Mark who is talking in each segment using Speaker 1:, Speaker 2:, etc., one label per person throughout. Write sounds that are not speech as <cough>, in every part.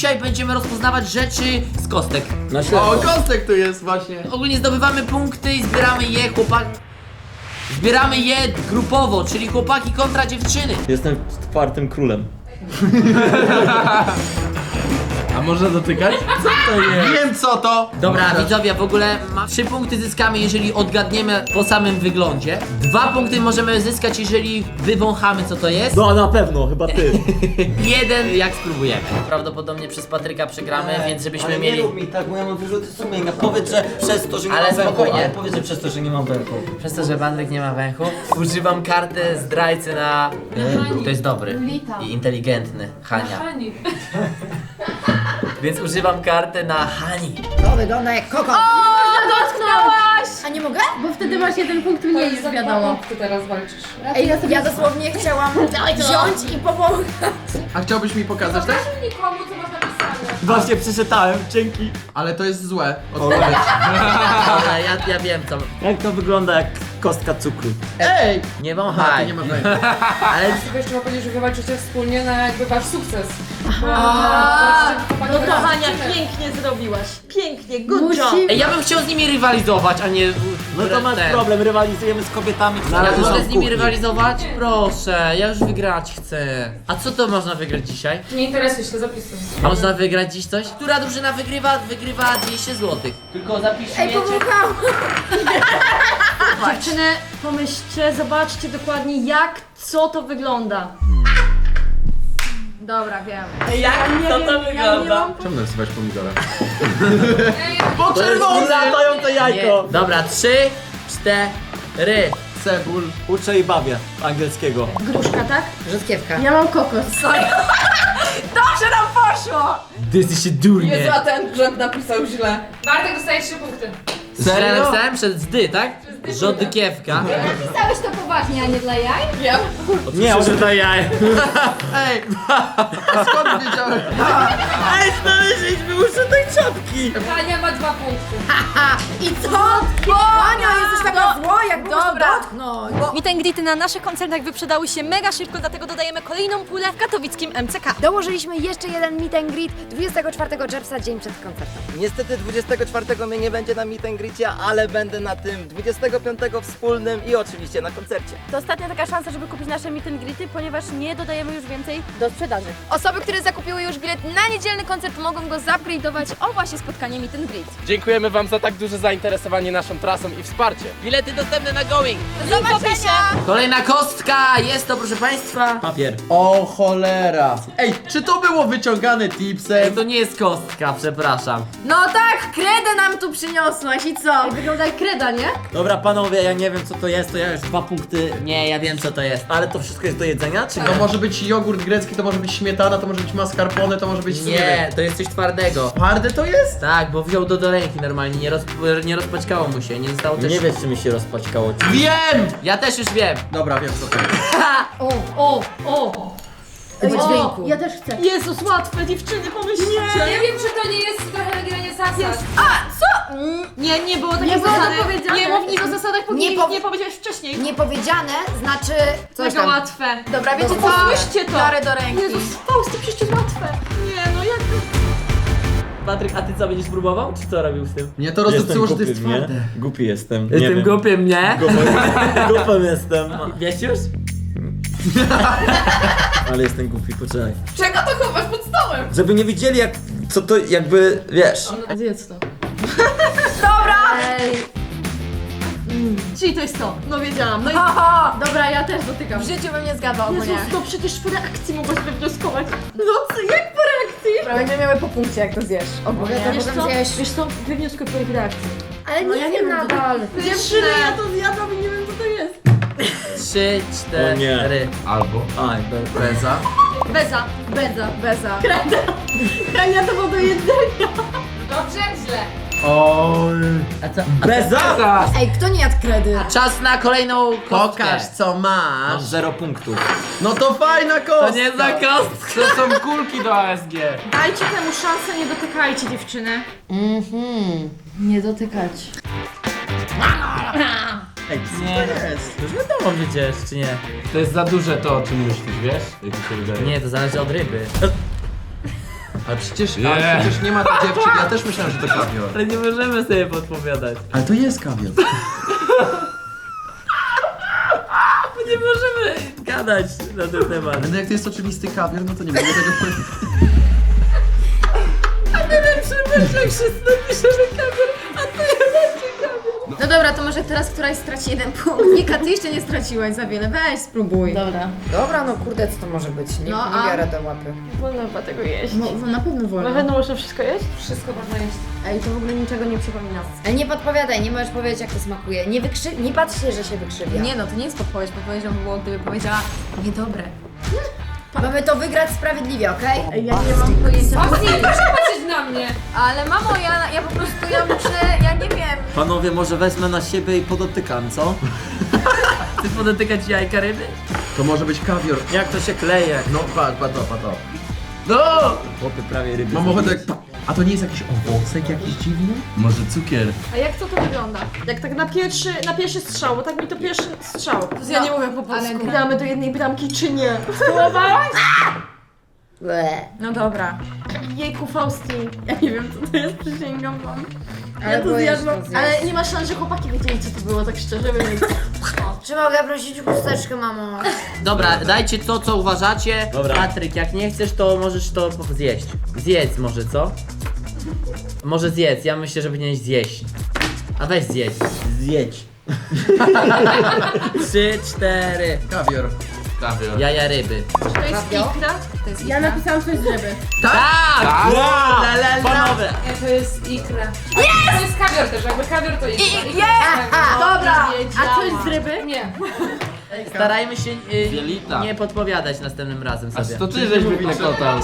Speaker 1: dzisiaj będziemy rozpoznawać rzeczy z kostek.
Speaker 2: Na
Speaker 3: O,
Speaker 2: ślepo.
Speaker 3: kostek tu jest właśnie.
Speaker 1: Ogólnie zdobywamy punkty i zbieramy je chłopak. Zbieramy je grupowo, czyli chłopaki kontra dziewczyny.
Speaker 2: Jestem czwartym królem. <laughs>
Speaker 4: A można dotykać? <laughs> To jest?
Speaker 3: Wiem co to.
Speaker 1: Dobra, widzowie, w ogóle ma trzy punkty zyskamy, jeżeli odgadniemy po samym wyglądzie. Dwa punkty możemy zyskać, jeżeli wywąchamy, co to jest.
Speaker 2: No na pewno, chyba ty. <laughs>
Speaker 1: Jeden, jak spróbujemy. Prawdopodobnie przez Patryka przegramy, więc żebyśmy
Speaker 2: ale
Speaker 1: mieli.
Speaker 2: nie rób mi tak, bo ja mam wyrzuty sumienia. Powiedz, że przez to, że nie
Speaker 1: Ale
Speaker 2: mam węchu,
Speaker 1: spokojnie.
Speaker 2: ale powiedz, że przez to, że nie mam węchu.
Speaker 1: Przez to, że Patryk nie ma węchu, używam karty zdrajcy na.
Speaker 5: Hani.
Speaker 1: To jest dobry
Speaker 5: Lita.
Speaker 1: i inteligentny. Hania.
Speaker 5: Hani. <laughs>
Speaker 1: Więc używam karty na Hani.
Speaker 6: To wygląda jak kokos.
Speaker 5: Dotknąłaś!
Speaker 6: A nie mogę?
Speaker 5: Bo wtedy masz jeden punkt mniej, już wiadomo. Ty teraz walczysz.
Speaker 6: Ej, ja dosłownie chciałam <laughs> wziąć i powąchać.
Speaker 3: A chciałbyś mi pokazać też?
Speaker 5: nikomu, co masz napisane.
Speaker 2: Właśnie przeczytałem, dzięki.
Speaker 3: Ale to jest złe. Odpowiedź.
Speaker 1: Dobra, ja, ja wiem co. <laughs>
Speaker 2: Jak to wygląda jak kostka cukru?
Speaker 3: Ej!
Speaker 1: Nie wąchaj.
Speaker 3: nie masz węchu.
Speaker 1: Ale
Speaker 7: Tylko jeszcze ma powiedzieć, że wy walczycie wspólnie na jakby wasz sukces.
Speaker 8: No to Hania, pięknie zrobiłaś. Pięknie, good job.
Speaker 1: Ej, ja bym chciał z nimi rywalizować, a nie.
Speaker 2: No to masz
Speaker 1: ten.
Speaker 2: problem, rywalizujemy z kobietami, które
Speaker 1: Ja
Speaker 2: w
Speaker 1: z nimi rywalizować? Proszę, ja już wygrać chcę. A co to można wygrać dzisiaj?
Speaker 7: Nie interesuj się, zapisuj.
Speaker 1: Można wygrać dziś coś? Która drużyna wygrywa? Wygrywa 200 zł. Tylko zapiszcie.
Speaker 6: Ej, powąchałam.
Speaker 8: Dziewczyny, pomyślcie, zobaczcie dokładnie jak, co to wygląda.
Speaker 6: Dobra, wiem.
Speaker 1: Jak
Speaker 8: Ja nie wiem, ja nie mam
Speaker 3: Czemu nazywać pomidora? <laughs>
Speaker 2: To jest latające jajko.
Speaker 1: Dobra, trzy, cztery.
Speaker 3: Cebul.
Speaker 2: Uczę i bawię angielskiego.
Speaker 8: gruszka, tak?
Speaker 6: Rzodkiewka.
Speaker 8: Ja mam kokos. <laughs>
Speaker 6: Dobrze nam poszło!
Speaker 1: Ty jesteście durnie.
Speaker 7: Jezu, a ten brzeg napisał źle. Bartek dostaje 3 punkty.
Speaker 1: Serio? Napisałem przez zdy, tak? Żodkiewka.
Speaker 5: Pisałeś to poważnie, a nie dla jaj?
Speaker 7: Ja.
Speaker 2: Nie, on to jaj. <laughs>
Speaker 3: Ej! A skąd wiedziałem?
Speaker 2: Ej, znaleźliśmy uszytej czapki.
Speaker 7: Hania ma 2 punkty.
Speaker 6: I co? Ania, jesteś taka zła, jak Dobra. dotknąć.
Speaker 8: And greety na naszych koncertach wyprzedały się mega szybko, dlatego dodajemy kolejną pulę w katowickim MCK.
Speaker 6: Dołożyliśmy jeszcze jeden meet and greet 24 czerwca, dzień przed koncertem.
Speaker 9: Niestety 24 mnie nie będzie na meet and greetie, ale będę na tym 25 wspólnym i oczywiście na koncercie.
Speaker 8: To ostatnia taka szansa, żeby kupić nasze meet and greety, ponieważ nie dodajemy już więcej do sprzedaży.
Speaker 6: Osoby, które zakupiły już bilet na niedzielny koncert mogą go zupgrade'ować o właśnie spotkanie meet and greet.
Speaker 4: Dziękujemy wam za tak duże zainteresowanie naszą trasą i wsparcie.
Speaker 1: Bilety dostępne na Going.
Speaker 6: Do zobaczenia!
Speaker 1: Kolejna kostka! Jest to, proszę państwa.
Speaker 2: Papier.
Speaker 3: O cholera. Ej, czy to było wyciągane
Speaker 1: Ej,
Speaker 3: tipsem?
Speaker 1: to nie jest kostka, przepraszam.
Speaker 6: No tak, kredę nam tu przyniosłaś i co?
Speaker 8: Wygląda jak kreda, nie?
Speaker 2: Dobra panowie, ja nie wiem co to jest, to ja już dwa punkty.
Speaker 1: Nie, ja wiem co to jest.
Speaker 2: Ale to wszystko jest do jedzenia, czy
Speaker 3: To może być jogurt grecki, to może być śmietana, to może być mascarpone, to może być...
Speaker 1: Nie, to jest coś twardego.
Speaker 3: Twarde to jest?
Speaker 1: Tak, bo wziął do, do ręki normalnie, nie, roz, nie rozpaćkało mu się, nie zostało też...
Speaker 2: Nie wiesz czy mi się rozpaćkało.
Speaker 3: Wiem!
Speaker 1: Ja też już wiem.
Speaker 3: Dobra, wiem co to jest. <laughs>
Speaker 8: O, o, o!
Speaker 6: Bez dźwięku.
Speaker 8: Ja też chcę. Jezus, łatwe, dziewczyny, pomyślcie.
Speaker 7: Nie wiem, czy to nie jest trochę nagranie zasad.
Speaker 8: Nie, nie było takiej
Speaker 6: Nie było
Speaker 8: zasady.
Speaker 6: powiedziane.
Speaker 8: Nie mów nic o zasadach,
Speaker 6: Nie
Speaker 8: nie,
Speaker 6: pow-
Speaker 8: nie powiedziałeś wcześniej.
Speaker 6: Niepowiedziane znaczy coś
Speaker 8: Mega
Speaker 6: tam.
Speaker 8: łatwe.
Speaker 6: Dobra, wiecie
Speaker 8: Dobra.
Speaker 6: co?
Speaker 8: Posłyszcie to.
Speaker 6: Biorę do ręki.
Speaker 8: Jezus, Fausty, przecież to jest łatwe. Nie, no jak to...
Speaker 2: Patryk, a ty co będziesz próbował, czy co robił z tym?
Speaker 3: Mnie to roztoczyło, że to jest
Speaker 2: nie?
Speaker 3: twarde.
Speaker 2: Głupi jestem. nie
Speaker 1: Jestem
Speaker 2: wiem.
Speaker 1: głupiem, nie?
Speaker 2: Głupem jestem.
Speaker 1: Wiesz już? <laughs>
Speaker 2: Ale jestem głupi, poczekaj.
Speaker 7: Czego to chowasz pod stołem?
Speaker 2: Żeby nie widzieli jak, co to jakby, wiesz.
Speaker 8: Zjedz to. <laughs>
Speaker 6: Dobra!
Speaker 8: Ej. Mm, Czyli to jest to. No wiedziałam. No i...
Speaker 6: Haha!
Speaker 8: Dobra, ja też dotykam.
Speaker 6: W życiu bym nie zgadła ogólnie.
Speaker 8: Jezus, to przecież po reakcji mogłaś wywnioskować. No co, jak po reakcji?
Speaker 6: Prawie miały po punkcie, jak to zjesz. Ogólnie to
Speaker 8: Wiesz
Speaker 6: potem
Speaker 8: co,
Speaker 6: zjeść.
Speaker 8: wiesz co, wywnioskuje po ich reakcji.
Speaker 6: Ale
Speaker 8: No
Speaker 6: nie
Speaker 8: ja nie
Speaker 6: wiem
Speaker 8: wiem,
Speaker 6: nadal.
Speaker 8: Dziewczyny, ja to zjadłam i
Speaker 1: Trzy,
Speaker 2: O nie.
Speaker 1: cztery.
Speaker 3: Albo
Speaker 2: Aj, be-
Speaker 3: beza.
Speaker 8: Beza, beza.
Speaker 6: Beza.
Speaker 8: Ja to było do jedzenia.
Speaker 7: Dobrze, źle.
Speaker 3: Oj.
Speaker 1: A co?
Speaker 2: Beza!
Speaker 6: Ej, kto nie jadł kredy?
Speaker 1: Czas na kolejną kostkę.
Speaker 3: Pokaż co
Speaker 2: Masz
Speaker 3: masz.
Speaker 2: zero punktów.
Speaker 3: No to fajna kostka.
Speaker 1: To nie za kostka.
Speaker 4: To są kulki do ASG.
Speaker 8: Dajcie temu szansę, nie dotykajcie dziewczyny.
Speaker 6: Mhm. Nie dotykać.
Speaker 3: Ej, co to jest?
Speaker 1: Już wiadomo przecież, czy nie?
Speaker 4: To jest za duże to, o czym myślisz, wiesz? Jak mi się wydaje.
Speaker 1: Nie, to zależy od ryby. <laughs>
Speaker 3: Ale przecież, ale przecież nie ma tych dziewczyn, ja też myślałem, że to kawior.
Speaker 2: Ale nie możemy sobie podpowiadać.
Speaker 3: Ale to jest kawior. <laughs>
Speaker 2: Nie możemy gadać na ten temat.
Speaker 3: No jak to jest oczywisty kawior, no to nie mogę tego powiedzieć. <laughs>
Speaker 5: No dobra, to może teraz któraś straci jeden punkt. Nika, ty jeszcze nie straciłaś za wiele, weź spróbuj. Dobra.
Speaker 10: Dobra, no kurde, co to może być? Nie,
Speaker 5: No,
Speaker 10: nie
Speaker 5: a-
Speaker 10: biorę do łapy.
Speaker 8: Wolno chyba tego jeść.
Speaker 5: No, na pewno wolno.
Speaker 8: Na pewno można wszystko jeść?
Speaker 7: Wszystko można jeść.
Speaker 5: Ej, to w ogóle niczego nie przypomina.
Speaker 10: Ale nie podpowiadaj, nie możesz powiedzieć jak to smakuje. Nie, wykrzy... nie patrz się, że się wykrzywia.
Speaker 5: Nie no, to nie jest podpowiedź, podpowiedzią by było, gdyby powiedziała niedobre.
Speaker 10: Mamy to wygrać sprawiedliwie, okej?
Speaker 5: Ej, ja nie mam pojęcia.
Speaker 7: Mocniej, proszę patrzeć na mnie.
Speaker 5: Ale mamo, ja, ja po prostu, ja muszę, ja nie wiem.
Speaker 2: Panowie, może wezmę na siebie i podotykam, co? Chcesz podotykać jajka ryby?
Speaker 3: To może być kawior.
Speaker 2: Jak to się kleje?
Speaker 3: No, patrz, patrz to, patrz to.
Speaker 2: No! Chłopy prawie ryby.
Speaker 3: Mam ochotę jak... A to nie jest jakiś owocek jakiś dziwny?
Speaker 2: Może cukier.
Speaker 8: A jak to to wygląda? Jak tak na pierwszy, na pierwszy strzał, bo tak mi to pierwszy strzał. To ja nie mówię po polsku.
Speaker 5: ale-
Speaker 8: Gramy do jednej bramki czy nie?
Speaker 10: Ble.
Speaker 5: No dobra.
Speaker 8: Jejku Faustin.
Speaker 5: Ja nie wiem, co to jest, przysięgam wam.
Speaker 10: Ale
Speaker 8: Ja to zjadłam,
Speaker 10: to zjeść.
Speaker 8: ale nie ma szans, że chłopaki wiedzieli co to było, tak szczerze, więc...
Speaker 10: Czy mogę prosić o chusteczkę, mamo?
Speaker 1: Dobra, dajcie to, co uważacie.
Speaker 2: Dobra.
Speaker 1: Patryk, jak nie chcesz, to możesz to po- zjeść. Zjedz może, co? Może zjedz, ja myślę, że powinieneś zjeść. A weź zjedz. Zjedź. <laughs> Trzy, cztery.
Speaker 3: Kawior.
Speaker 1: Jaja ryby.
Speaker 8: To jest ikra?
Speaker 5: To jest ja napisałam coś z ryby.
Speaker 1: Tak! La, la, la.
Speaker 2: Panowie!
Speaker 7: Nie, to jest ikra. Ale to jest kawior też, jakby kawior to ikra. Ikra
Speaker 5: Dobra,
Speaker 8: wiedziałam.
Speaker 5: a coś z ryby?
Speaker 7: Nie.
Speaker 1: Starajmy się y,
Speaker 2: Wielita.
Speaker 1: nie podpowiadać następnym razem sobie.
Speaker 2: To ty żeś wyklekotał.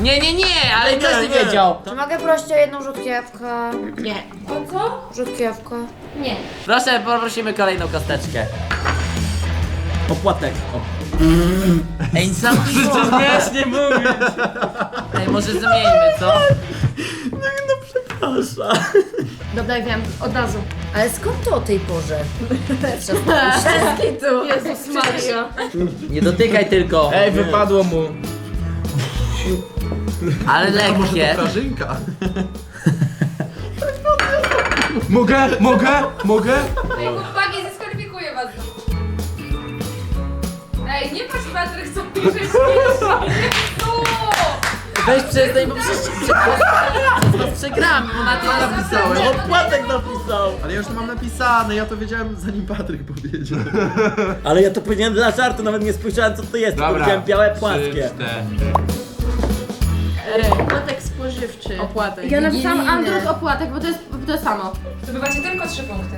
Speaker 1: Nie, nie, nie, ale
Speaker 2: Nie,
Speaker 1: każdy
Speaker 2: nie.
Speaker 1: wiedział.
Speaker 10: Czy mogę prosić o jedną rzutkiewkę?
Speaker 5: Nie.
Speaker 7: O co?
Speaker 10: Rzutkiewkę.
Speaker 5: Nie.
Speaker 1: Proszę, poprosimy kolejną kosteczkę.
Speaker 2: Opłatek.
Speaker 1: Ej, sam
Speaker 2: Wiesz, nie mówię.
Speaker 1: Ej, może zmieńmy, co?
Speaker 5: Dobra, wiem, od razu.
Speaker 10: Ale skąd to o tej porze?
Speaker 5: tu. Jezus Maria.
Speaker 1: Nie dotykaj tylko.
Speaker 4: Ej, wypadło mu.
Speaker 1: Ale
Speaker 3: A może to
Speaker 1: lekkie.
Speaker 3: prażynka? <laughs>
Speaker 4: Mogę? Mogę? Mogę?
Speaker 7: Ej, chłopaki, dyskwalifikuję was. Ej, nie patrz Patryk, co piszesz, Jezu!
Speaker 1: Weź przestań, bo przecież przecież przegramy, bo na to napisałem.
Speaker 2: Opłatek napisał.
Speaker 3: Ale ja już to mam napisane, ja to wiedziałem zanim Patryk powiedział.
Speaker 2: Ale ja to powiedziałem dla żartu, nawet nie spojrzałem co to jest, tylko widziałem białe płaskie.
Speaker 8: Opłatek spożywczy.
Speaker 5: Opłatek.
Speaker 8: Ja napisałam
Speaker 5: Wigilijny.
Speaker 8: Android opłatek, bo to jest to samo.
Speaker 7: Zdobywacie tylko trzy punkty.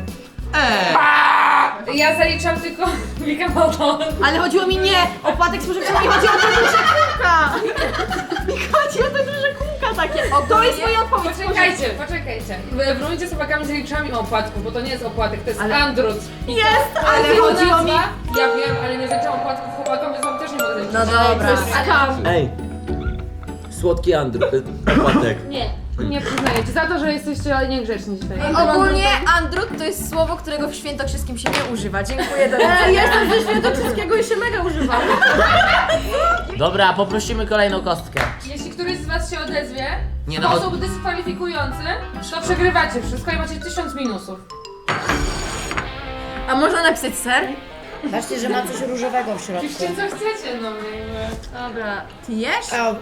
Speaker 3: Eee!
Speaker 7: Ja zaliczam tylko <laughs> Wika Baton.
Speaker 8: Ale chodziło mi nie opłatek spożywczy, mi chodzi o te duże kółka. <laughs> Mi chodzi o te duże kółka takie. O, to jest moja odpowiedź.
Speaker 7: Poczekajcie, poczekajcie. W rundzie z chłopakami zaliczamy opłatków, bo to nie jest opłatek, to jest
Speaker 8: Ale-
Speaker 7: Andrut.
Speaker 8: Jest, ale chodziło mi...
Speaker 7: Ja wiem, ale nie zaliczam opłatków chłopakom, więc wam też nie mogę zaliczyć.
Speaker 5: No dobra.
Speaker 8: To jest skam.
Speaker 2: Ej. Słodki Andrew. Opłatek. <laughs>
Speaker 7: Nie, nie przyznajecie. Za to, że jesteście niegrzeczni dzisiaj.
Speaker 5: Ogólnie Andrut to jest słowo, którego w świętokrzyskim się nie używa. Dziękuję do <laughs>
Speaker 8: jestem ze świętokrzyskiego i się mega używam. <laughs>
Speaker 1: Dobra, poprosimy kolejną kostkę.
Speaker 7: Jeśli któryś z was się odezwie
Speaker 1: Nie
Speaker 7: w
Speaker 1: no,
Speaker 7: sposób dyskwalifikujący, to przegrywacie wszystko i macie tysiąc minusów.
Speaker 5: A można napisać ser?
Speaker 10: Patrzcie, że ma coś różowego w środku.
Speaker 7: Piszcie co chcecie, no jakby.
Speaker 5: Dobra. Ty jesz?
Speaker 10: O,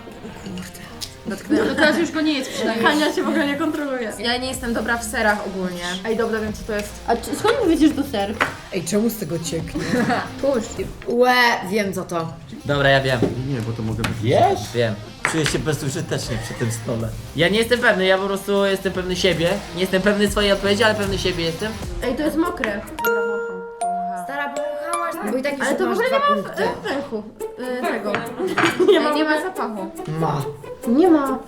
Speaker 8: No teraz już go nie jest przynajmniej. Hania się w ogóle nie kontroluje.
Speaker 5: Ja nie jestem dobra w serach ogólnie.
Speaker 8: Ej, dobra, wiem co to jest.
Speaker 5: A czy, skąd widzisz to ser?
Speaker 10: Ej, czemu z tego cieknie? <laughs>
Speaker 5: Puść.
Speaker 10: Łe, wiem co to.
Speaker 1: Dobra, ja wiem,
Speaker 3: Nie, bo to mogę być.
Speaker 2: Jesz?
Speaker 1: wiem.
Speaker 2: Czuję się bezużytecznie przy tym stole.
Speaker 1: Ja nie jestem pewny, ja po prostu jestem pewny siebie. Nie jestem pewny swojej odpowiedzi, ale pewny siebie jestem.
Speaker 8: Ej, to jest mokre.
Speaker 10: Stara, połuchałaś? Bo i tak już
Speaker 8: Ale to w
Speaker 10: masz
Speaker 8: ogóle
Speaker 10: dwa
Speaker 8: nie ma w,
Speaker 10: punkty.
Speaker 8: e, w pęchu. E, tego. <laughs>
Speaker 5: Nie ma, nie ma zapachu.
Speaker 10: Ma.
Speaker 8: Nie ma.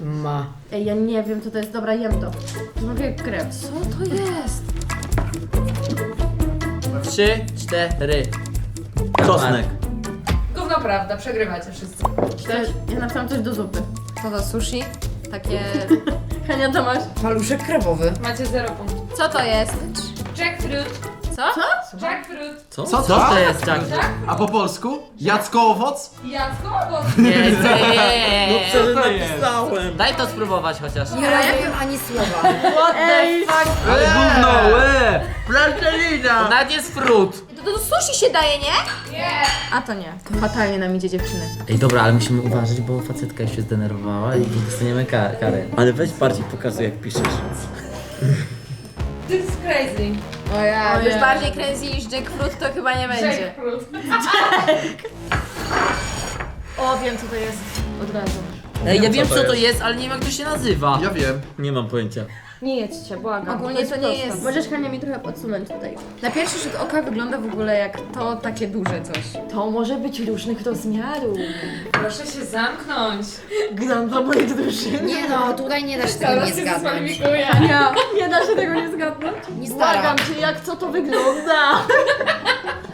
Speaker 10: Ma.
Speaker 8: Ej, ja nie wiem co to jest. Dobra, jem to. Krew.
Speaker 5: Co to jest?
Speaker 1: Trzy, cztery.
Speaker 2: Czosnek.
Speaker 7: Gówno prawda, przegrywacie wszyscy.
Speaker 8: Ja napisałam coś do zupy.
Speaker 5: Co to sushi? Takie... <laughs>
Speaker 8: Hania, to masz?
Speaker 10: Paluszek krabowy.
Speaker 7: Macie zero punktów.
Speaker 5: Co to jest?
Speaker 7: Jackfruit.
Speaker 5: Co?
Speaker 7: Jackfruit.
Speaker 2: Co?
Speaker 3: Co
Speaker 1: Co to jest tak?
Speaker 3: A po polsku? Jacko owoc?
Speaker 7: Jacko?
Speaker 1: Nie, nie, <laughs>
Speaker 2: No
Speaker 1: nie.
Speaker 2: przecież napisałem.
Speaker 1: Daj to spróbować chociaż.
Speaker 10: Nie rozumiem ani słowa.
Speaker 8: Ej,
Speaker 2: Ale gówno, łe!
Speaker 3: Plastelina!
Speaker 1: Nawet jest frut.
Speaker 5: To do sushi się daje, nie?
Speaker 7: Nie.
Speaker 5: A to nie. Fatalnie nam idzie dziewczyny.
Speaker 1: Ej, dobra, ale musimy uważać, bo facetka się zdenerwowała i dostaniemy kar karę.
Speaker 2: Ale weź bardziej pokazuj jak piszesz.
Speaker 7: This is crazy.
Speaker 5: O ja,
Speaker 8: Ojej.
Speaker 5: już bardziej crazy niż jackfruit to chyba nie będzie.
Speaker 7: Jackfruit.
Speaker 8: o wiem co to jest. Od razu.
Speaker 1: Ej, ja wiem co to jest, ale nie wiem jak to się nazywa.
Speaker 3: Ja wiem.
Speaker 2: Nie mam pojęcia.
Speaker 8: Nie jedźcie, błagam.
Speaker 5: Ogólnie to nie
Speaker 8: proste.
Speaker 5: jest-
Speaker 8: Możesz Hania mi trochę podsunąć tutaj.
Speaker 5: Na pierwszy rzut oka wygląda w ogóle jak to takie duże coś.
Speaker 8: To może być różnych rozmiarów.
Speaker 7: Proszę się zamknąć.
Speaker 8: Gram dla mojej drużyny.
Speaker 10: Nie no, tutaj nie da się tego nie zgadnąć.
Speaker 8: Nie, nie da się tego nie zgadnąć.
Speaker 10: Nie staram.
Speaker 8: Błagam cię, jak co to wygląda.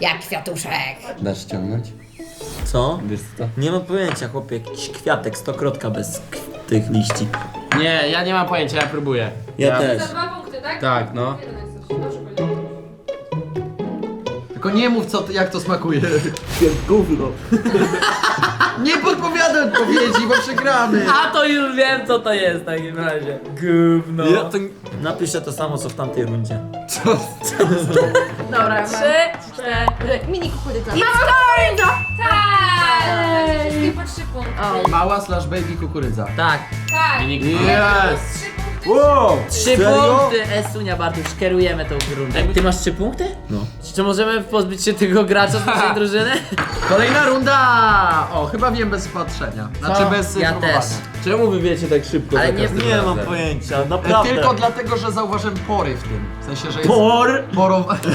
Speaker 10: Jak kwiatuszek.
Speaker 9: Dasz ściągnąć?
Speaker 2: Co?
Speaker 9: Wiesz co?
Speaker 2: Nie mam pojęcia, chłopie, jakiś kwiatek, stokrotka bez k- tych liści.
Speaker 4: Nie, ja nie mam pojęcia, ja próbuję.
Speaker 2: Ja też.
Speaker 7: Za dwa punkty, tak?
Speaker 4: Tak, no.
Speaker 7: Jeden jesteś. Dobrze powiedziałem.
Speaker 3: Tylko nie mów co, ty- jak to smakuje.
Speaker 2: Gówno. <laughs>
Speaker 3: Nie podpowiadaj odpowiedzi, bo przegramy.
Speaker 1: A to już wiem co to jest w takim razie. Gówno.
Speaker 2: Ja to napiszę to samo co w tamtej rundzie.
Speaker 8: Dobra,
Speaker 5: Trzy,
Speaker 8: cztery. Mini kukurydza.
Speaker 7: Tak! Wszystkie po trzy punkty.
Speaker 3: Mała slash baby kukurydza.
Speaker 1: Tak.
Speaker 7: Tak.
Speaker 3: Yes!
Speaker 7: Trzy punkty.
Speaker 3: Wow!
Speaker 1: Trzy
Speaker 2: Serio?
Speaker 1: punkty, Esunia Bartusz, kierujemy tą rundę. Ty masz trzy punkty?
Speaker 2: No.
Speaker 1: Czy możemy pozbyć się tego gracza z naszej <laughs> drużyny?
Speaker 3: Kolejna runda! O, chyba wiem bez patrzenia. Znaczy
Speaker 1: Co?
Speaker 3: bez
Speaker 1: Ja
Speaker 3: próbowania.
Speaker 1: też.
Speaker 4: Czemu wy wiecie tak szybko?
Speaker 1: Ale
Speaker 4: za
Speaker 1: nie-
Speaker 4: każdym
Speaker 2: Nie mam pojęcia,
Speaker 3: E,
Speaker 2: naprawdę.
Speaker 3: Tylko dlatego, że zauważyłem pory w tym. W sensie, że jest
Speaker 2: Por!
Speaker 3: porowa... <laughs>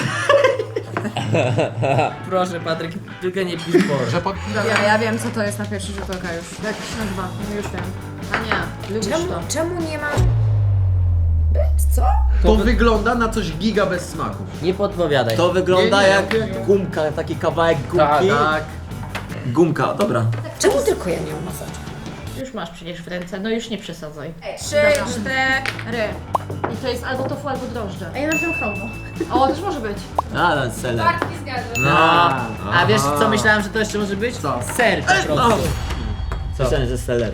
Speaker 3: <laughs>
Speaker 1: Proszę Patryk, tylko nie pisz por.
Speaker 3: że po...
Speaker 5: Dobra, ja wiem co to jest na pierwszy rzut oka już.
Speaker 8: Jak się nazywa? No już wiem. Ania, lubisz
Speaker 10: Czemu,
Speaker 8: to.
Speaker 10: czemu nie ma... Co?
Speaker 3: To wygląda na coś giga bez smaku.
Speaker 1: Nie podpowiadaj.
Speaker 2: To wygląda
Speaker 3: Nie, nie,
Speaker 2: jak
Speaker 3: nie.
Speaker 2: gumka, taki kawałek gumki.
Speaker 4: Tak,
Speaker 3: Tak.
Speaker 2: Gumka, dobra.
Speaker 10: Czemu tylko ja nie mam masażu?
Speaker 8: Już masz przecież w ręce, no już nie przesadzaj.
Speaker 5: Trzy, cztery.
Speaker 8: I to jest albo tofu, albo drożdże. A ja na tym hełmo. O, też może być.
Speaker 2: A, ten seler.
Speaker 7: Tak, nie zgadzam.
Speaker 1: No. A wiesz co myślałem, że to jeszcze może być?
Speaker 3: Co?
Speaker 1: Ser po prostu.
Speaker 2: Myślałem, że seler.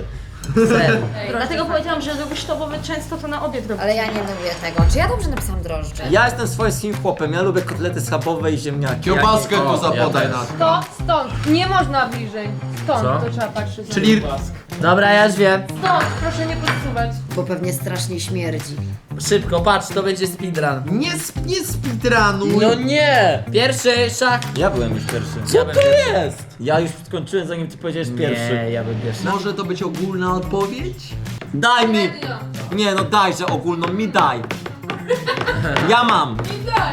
Speaker 1: Ser.
Speaker 8: Dlatego powiedziałam, że lubisz to, bo my często to na obiad robimy.
Speaker 10: Ale ja nie lubię tego. Czy ja dobrze napisałam drożdże?
Speaker 2: Ja jestem swoim chłopem, ja lubię kotlety schabowe i ziemniaki.
Speaker 3: Kiełbaskę
Speaker 4: O,
Speaker 3: tu zapodaj
Speaker 4: ja
Speaker 3: na to.
Speaker 7: To stąd. Nie można bliżej. Stąd
Speaker 1: Co?
Speaker 7: to trzeba patrzeć.
Speaker 3: Czyli
Speaker 1: Dobra, ja już wiem.
Speaker 7: Stąd, proszę nie podsuwać.
Speaker 10: Bo pewnie strasznie śmierdzi.
Speaker 1: Szybko, patrz, to będzie speedrun.
Speaker 3: nie, sp- nie speedrunuj.
Speaker 1: No nie! Pierwszy szach.
Speaker 2: Ja byłem już pierwszy.
Speaker 1: Co to jest?
Speaker 2: Ja już skończyłem zanim ty powiedziałeś pierwszy.
Speaker 1: Nie, ja bym pierwszy.
Speaker 3: Może to być ogólna odpowiedź?
Speaker 2: Daj mi! Nie no daj, że ogólną mi daj. Ja mam.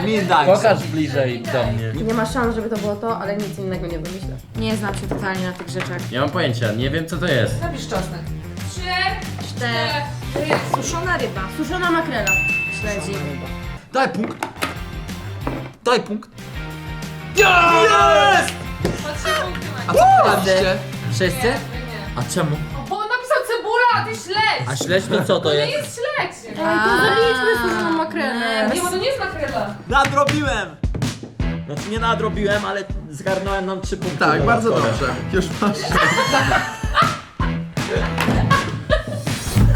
Speaker 2: Mi daj.
Speaker 4: Pokaż bliżej do mnie.
Speaker 8: Nie ma szans, żeby to było to, ale nic innego nie wymyślę.
Speaker 5: Nie znam się totalnie na tych rzeczach.
Speaker 4: Nie mam pojęcia, nie wiem co to jest.
Speaker 7: Napisz czosnek. Trzy,
Speaker 8: Cztery.
Speaker 7: cztery.
Speaker 8: Suszona ryba. Suszona makrela.
Speaker 5: Śledzi.
Speaker 3: Daj punkt.
Speaker 2: Daj punkt.
Speaker 7: Po trzy punkty
Speaker 3: A co?
Speaker 1: Wszyscy?
Speaker 7: Nie.
Speaker 1: A czemu?
Speaker 7: Ty śledź.
Speaker 1: A śledź to co to
Speaker 7: To nie
Speaker 1: jest?
Speaker 7: jest śledź.
Speaker 8: Ej, to zaliczmy suszoną makrelę.
Speaker 7: Nie, bo to nie jest makrela.
Speaker 2: Nadrobiłem! Znaczy nie nadrobiłem, ale zgarnąłem nam trzy punkty.
Speaker 3: Tak, bardzo
Speaker 2: dodatkowe.
Speaker 3: dobrze. Już masz. <laughs>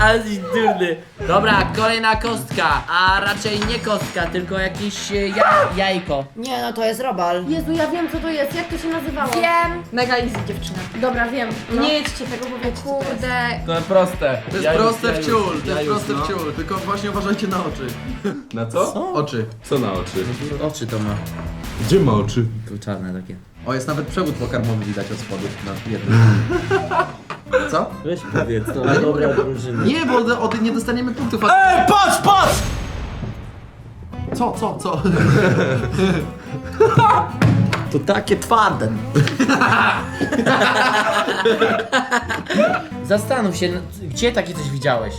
Speaker 1: Ale jesteś durny. Dobra, kolejna kostka, a raczej nie kostka, tylko jakieś e, ja, jajko.
Speaker 10: Nie no, to jest robal.
Speaker 8: Jezu, ja wiem co to jest, jak to się nazywało?
Speaker 5: Wiem.
Speaker 8: Mega easy dziewczyna. Dobra, wiem. Nie jedźcie tego, bo wiecie co to jest.
Speaker 5: Kurde.
Speaker 4: To jest proste.
Speaker 3: To jest
Speaker 4: Ja już-
Speaker 3: proste
Speaker 4: ja
Speaker 3: w
Speaker 4: już-
Speaker 3: ciul, to
Speaker 4: ja
Speaker 3: jest
Speaker 4: już,
Speaker 3: proste
Speaker 4: no.
Speaker 3: w ciul, tylko właśnie uważajcie na oczy. <laughs>
Speaker 4: Na co?
Speaker 3: Oczy.
Speaker 4: Co na oczy?
Speaker 1: Oczy to ma.
Speaker 4: Gdzie ma oczy?
Speaker 1: Tu czarne takie.
Speaker 3: O, jest nawet przewód pokarmowy widać od spodu na jednym. <laughs> Co?
Speaker 2: Weź powiedz, to
Speaker 3: Ale nie
Speaker 2: dobra drużyna.
Speaker 3: Nie, bo od, od, nie dostaniemy punktów. A...
Speaker 2: Ej, patrz, patrz!
Speaker 3: Co, co, co?
Speaker 2: To takie twarde.
Speaker 1: Zastanów się, no, gdzie takie coś widziałeś?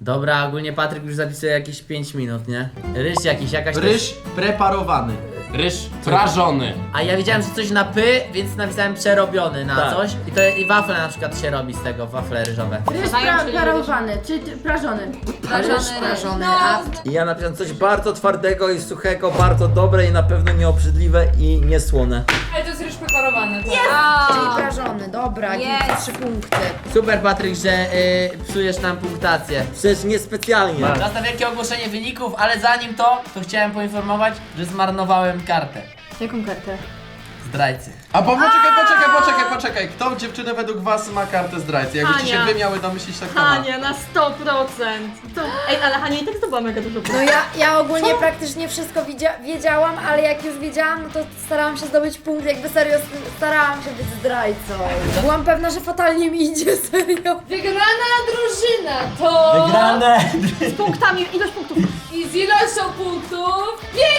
Speaker 1: Dobra, ogólnie Patryk już zapisuje jakieś 5 minut, nie? Ryż jakiś, jakaś też-
Speaker 3: Ryż preparowany.
Speaker 4: Ryż prażony.
Speaker 1: A ja wiedziałem, że coś na py, więc napisałem przerobiony na
Speaker 2: Tak.
Speaker 1: coś. I, to, I wafle na przykład się robi z tego, wafle ryżowe.
Speaker 5: Ryż pra, parowany, czy prażony.
Speaker 10: Ryż prażony, a
Speaker 2: I ja napisałem coś bardzo twardego i suchego, bardzo dobre i na pewno nieobrzydliwe i niesłone.
Speaker 7: Ale to jest ryż preparowany. Tak.
Speaker 10: czyli prażony, dobra, yes. trzy punkty.
Speaker 1: Super Patryk, że y, psujesz nam punktację.
Speaker 2: Przecież niespecjalnie.
Speaker 1: Czas na wielkie ogłoszenie wyników, ale zanim to, to chciałem poinformować, że zmarnowałem kartę.
Speaker 5: Jaką kartę?
Speaker 1: Zdrajcy.
Speaker 3: A po, poczekaj, poczekaj, poczekaj, poczekaj. Kto dziewczyny według was ma kartę zdrajcy? Jakbyście się
Speaker 8: Hania.
Speaker 3: wy miały domyślić, tak to ma.
Speaker 8: Hania, na 100%. To... Ej, ale Hania i tak zdobyła mega dużo
Speaker 10: No ja, ja ogólnie praktycznie wszystko widzia- wiedziałam, ale jak już wiedziałam, no to starałam się zdobyć punkt, jakby serio s- starałam się być zdrajcą. Byłam pewna, że fatalnie mi idzie, <laughs> serio.
Speaker 7: Wygrana drużyna to...
Speaker 2: Wygrane!
Speaker 8: Z punktami, ilość punktów.
Speaker 7: I z ilością punktów 50